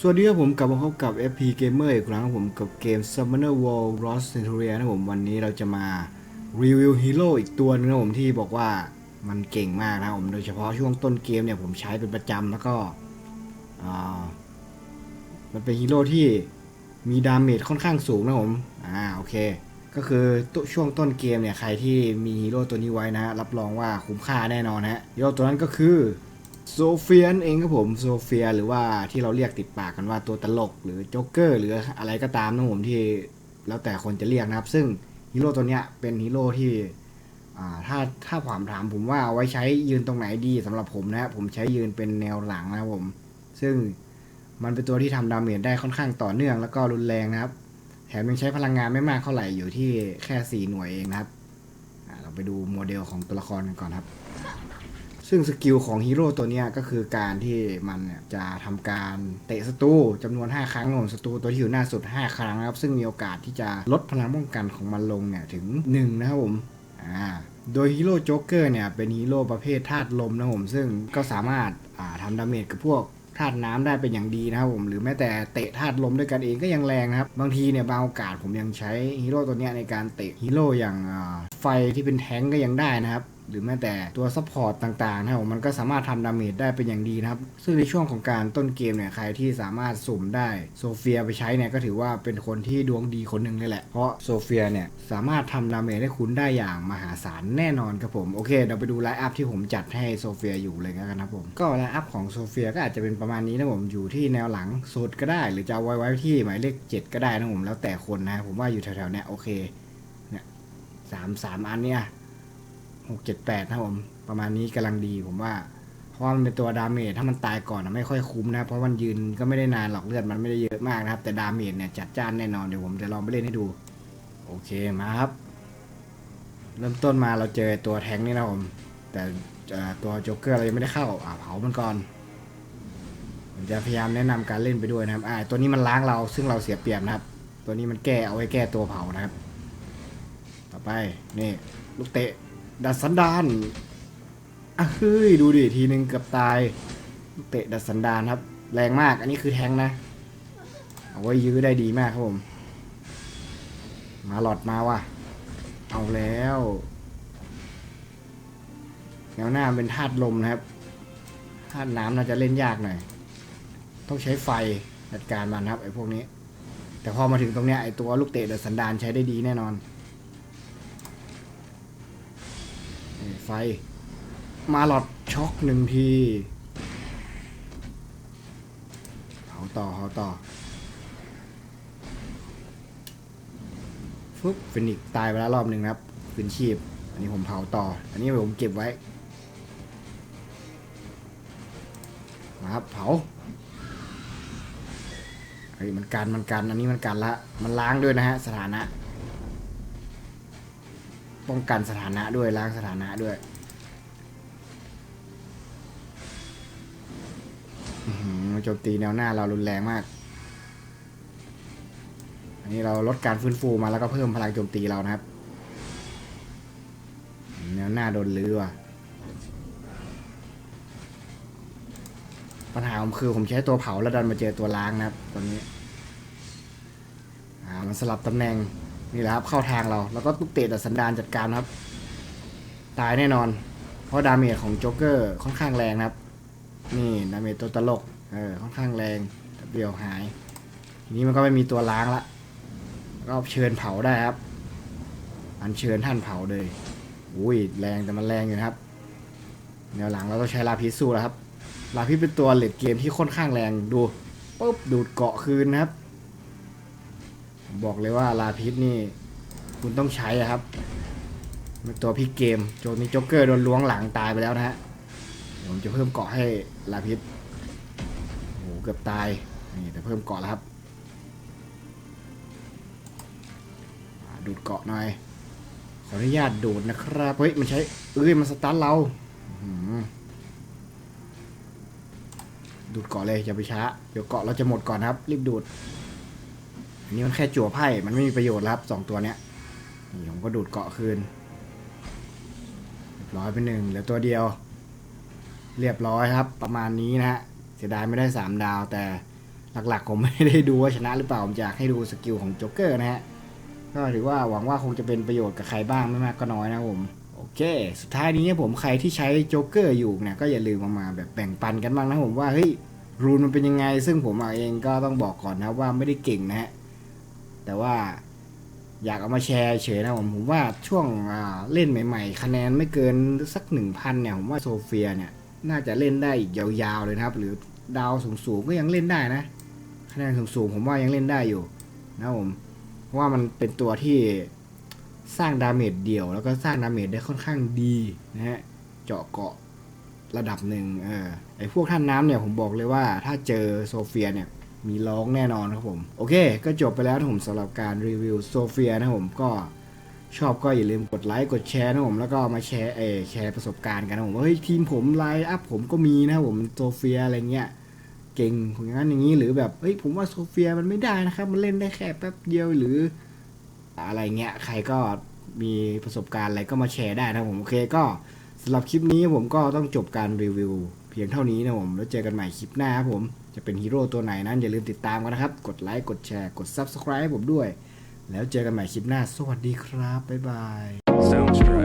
สวัสดีครับผมกลับมาพบกับ FP Gamer อีกครั้งผมกับเกม Summoner World Lost Centuria นะผมวันนี้เราจะมารีวิวฮีโร่อีกตัวหนึงนะผมที่บอกว่ามันเก่งมากนะผมโดยเฉพาะช่วงต้นเกมเนี่ยผมใช้เป็นประจำแล้วก็มันเป็นฮีโร่ที่มีดาเมจค่อนข้างสูงนะผมอ่าโอเค ก็คือตุช่วงต้นเกมเนี่ยใครที่มีฮีโร่ตัวนี้ไว้นะฮะรับรองว่าคุ้มค่าแน่นอนฮะฮีโร่ตัวนั้นก็คือ โซเฟียนเองครับผมโซเฟียหรือว่าที่เราเรียกติดปากกันว่าตัวตลกหรือโจ๊กเกอร์หรืออะไรก็ตามนะผมที่แล้วแต่คนจะเรียกนะครับ ซึ่งฮีโร่ตัวเนี้ยเป็นฮีโร่ที่ถ้าถ้าความถามผมว่าเอาไว้ใช้ยืนตรงไหนดีสำหรับผมนะผมใช้ยืนเป็นแนวหลังนะครับผม ซึ่งมันเป็นตัวที่ทำดาเมจได้ค่อนข้างต่อเนื่องแล้วก็รุนแรงนะครับ แถมยังใช้พลังงานไม่มากเท่าไหร่อยู่ที่แค่ 4 หน่วยเองนะครับเราไปดูโมเดลของตัวละครกันก่อนครับ ซึ่งสกิลของฮีโร่ตัวนี้ก็คือการที่มันเนี่ยจะทำการเตะศัตรูจำนวน 5 ครั้งของศัตรูตัวที่อยู่หน้าสุด 5 ครั้งนะครับ ซึ่งมีโอกาสที่จะลดพลังป้องกันของมันลงเนี่ยถึง 1 นะครับผมอ่าโดยฮีโร่โจ๊กเกอร์เนี่ยเป็นฮีโร่ประเภทธาตุลมนะครับผมซึ่งก็สามารถาทำดาเมจกับพวกธาตุน้ำได้เป็นอย่างดีนะครับผมหรือแม้แต่เตะธาตุลมด้วยกันเองก็ยังแรงนะครับ บางทีเนี่ยบางโอกาสผมยังใช้ฮีโร่ตัวนี้ในการเตะฮีโร่อย่างไฟที่เป็นแท้งก็ยังได้นะครับ หรือแม้แต่ตัวซัพพอร์ตต่างๆนะครับผมมันก็สามารถทำดาเมจได้เป็นอย่างดีนะครับ ซึ่งในช่วงของการต้นเกมเนี่ยใครที่สามารถสุ่มได้โซเฟียไปใช้เนี่ยก็ถือว่าเป็นคนที่ดวงดีคนหนึ่งเลยแหละ เพราะโซเฟียเนี่ยสามารถทำดาเมจให้คุณได้อย่างมหาศาลแน่นอนครับผมโอเคเดี๋ยวไปดูไลน์อัพที่ผมจัดให้โซเฟียอยู่เลยกันครับผมก็ไลน์อัพของโซเฟียก็อาจจะเป็นประมาณนี้นะผมอยู่ที่แนวหลังสุดก็ได้ หรือจะไว้ไว้ที่หมายเลขเจ็ดก็ได้นะผมแล้วแต่คนนะผมว่าอยู่แถวๆเนี้ยโอเคเนี่ยสามสามอันเนี่ย หกเจ็ดแปดนะครับผม ประมาณนี้กำลังดีผมว่า เพราะว่ามันเป็นตัวดาเมจถ้ามันตายก่อนนะไม่ค่อยคุ้มนะ เพราะมันยืนก็ไม่ได้นานหรอกเลือดมันไม่ได้เยอะมากนะครับ แต่ดาเมจเนี่ยจัดจ้านแน่นอนเดี๋ยวผมจะลองไปเล่นให้ดู โอเคมาครับ เริ่มต้นมาเราเจอตัวแทงนี่นะครับผม แต่ตัวโจ๊กเกอร์เรายังไม่ได้เข้าอ่าเผามันก่อนผมจะพยายามแนะนำการเล่นไปด้วยนะครับอ่าตัวนี้มันล้างเราซึ่งเราเสียเปรียบนะครับ ตัวนี้มันแก้เอาไว้แก้ตัวเผานะครับ ต่อไปนี่ลูกเตะ ดัดสันดานอะเฮ้ยดูดิทีนึงเกือบตาย เตะดัดสันดานครับ แรงมาก อันนี้คือแทงนะเอาไว้ยื้อได้ดีมากครับผม มาหลอดมาว่ะ เอาแล้วแนวหน้าเป็นธาตุลมนะครับธาตุน้ำน่าจะเล่นยากหน่อย ต้องใช้ไฟจัดการมันครับไอ้พวกนี้ แต่พอมาถึงตรงเนี้ยไอ้ตัวลูกเตะดัดสันดานใช้ได้ดีแน่นอน ไฟ มาหลอดช็อกหนึ่งทีเผาต่อเผาต่อฟึบฟินิกตายไปแล้วรอบหนึ่งนะครับคืนชีพ อันนี้ผมเผาต่อ อันนี้ผมเก็บไว้มาครับเผาเฮ้ยมันกันมันกันอันนี้มันกันละ มันล้างด้วยนะฮะสถานะ ป้องกันสถานะด้วยล้างสถานะด้วยโจมตีแนวหน้าเรารุนแรงมาก อันนี้เราลดการฟื้นฟูมาแล้วก็เพิ่มพลังโจมตีเรานะครับ แนวหน้าโดนลื้อว่ะปัญหาผมคือผมใช้ตัวเผาแล้วดันมาเจอตัวล้างนะครับตอนนี้ อ่า มันสลับตำแหน่ง นี่แหละครับเข้าทางเรา แล้วก็ตุกเตะดัดสันดานจัดการครับ ตายแน่นอน เพราะดาเมจของโจ๊กเกอร์ค่อนข้างแรงครับ นี่ดาเมจตัวตลกเออค่อนข้างแรงเดียวหาย ทีนี้มันก็ไม่มีตัวล้างละก็เชิญเผาได้ครับ อันเชิญท่านเผาเลยอุ้ยแรงแต่มันแรงอยู่ครับแนวหลังเราต้องใช้ลาพิษสู้แล้วครับ ลาพิเป็นตัวเลดเกมที่ค่อนข้างแรงดูปุ๊บดูดเกาะคืนนะครับ บอกเลยว่าลาพิษนี่ คุณต้องใช้อะครับตัวพลิเกมโจนี้โจ๊กเกอร์โดนล้วงหลังตายไปแล้วนะฮะผมจะเพิ่มเกาะให้ลาพิษโอ้โหเกือบตายนี่แต่เพิ่มเกาะแล้วครับดูดเกาะหน่อยขออนุญาตดูดนะครับเฮ้ยมันใช้เอ้ยมันสตาร์ทเราดูดเกาะเลยอย่าไปช้าเดี๋ยวเกาะเราจะหมดก่อนครับ รีบดูด อันนี้มันแค่จั่วไพ่ มันไม่มีประโยชน์ครับสองตัวเนี้ยนี่ผมก็ดูดเกาะคืน เรียบร้อยไปหนึ่งเหลือตัวเดียว เรียบร้อยครับ ประมาณนี้นะฮะ เสียดายไม่ได้สามดาว แต่หลักๆ ผมไม่ได้ดูว่าชนะหรือเปล่า ผมอยากให้ดูสกิลของโจ๊กเกอร์นะฮะ ก็ถือว่าหวังว่าคงจะเป็นประโยชน์กับใครบ้างไม่มากก็น้อยนะผมโอเค สุดท้ายนี้ผมใครที่ใช้โจ๊กเกอร์อยู่เนี่ยก็อย่าลืมมามาแบบแบ่งปันกันบ้างนะผมว่าเฮ้ยรูนมันเป็นยังไง ซึ่งผมเองก็ต้องบอกก่อนนะว่าไม่ได้เก่งนะฮะ แต่ว่าอยากเอามาแชร์เฉยนะผมผมว่าช่วงเล่นใหม่ ๆ คะแนนไม่เกินสักหนึ่งพันเนี่ยผมว่าโซเฟียเนี่ยน่าจะเล่นได้อีกยาวๆเลยนะครับ หรือดาวสูงๆก็ยังเล่นได้นะ คะแนนสูงๆผมว่ายังเล่นได้อยู่นะผมเพราะว่ามันเป็นตัวที่สร้างดาเมจเดี่ยว แล้วก็สร้างดาเมจได้ค่อนข้างดีนะฮะเจาะเกาะระดับหนึ่งเออไอพวกท่านน้ำเนี่ยผมบอกเลยว่าถ้าเจอโซเฟียเนี่ย มีร้องแน่นอนครับผม โอเค ก็จบไปแล้วนะผมสำหรับการรีวิวโซเฟียนะผมก็ชอบก็อย่าลืมกดไลค์กดแชร์นะผม แล้วก็มาแชร์เอแชร์ประสบการณ์กันนะผมว่าเฮ้ยทีมผมไลน์อัพผมก็มีนะผมโซเฟียอะไรเงี้ยเก่งอย่างนั้นอย่างนี้หรือแบบเฮ้ยผมว่าโซเฟียมันไม่ได้นะครับ มันเล่นได้แค่แป๊บเดียวหรือ อะไรเงี้ยใครก็มีประสบการณ์อะไรก็มาแชร์ได้นะผมโอเคก็สำหรับคลิปนี้ผมก็ต้องจบการรีวิว พียงเท่านี้นะผม แล้วเจอกันใหม่คลิปหน้าครับผม จะเป็นฮีโร่ตัวไหนนั้นอย่าลืมติดตามกันนะครับ กดไลค์ กดแชร์ กด Subscribe ให้ผมด้วย แล้วเจอกันใหม่คลิปหน้า สวัสดีครับ บ๊ายบาย Soundtrack.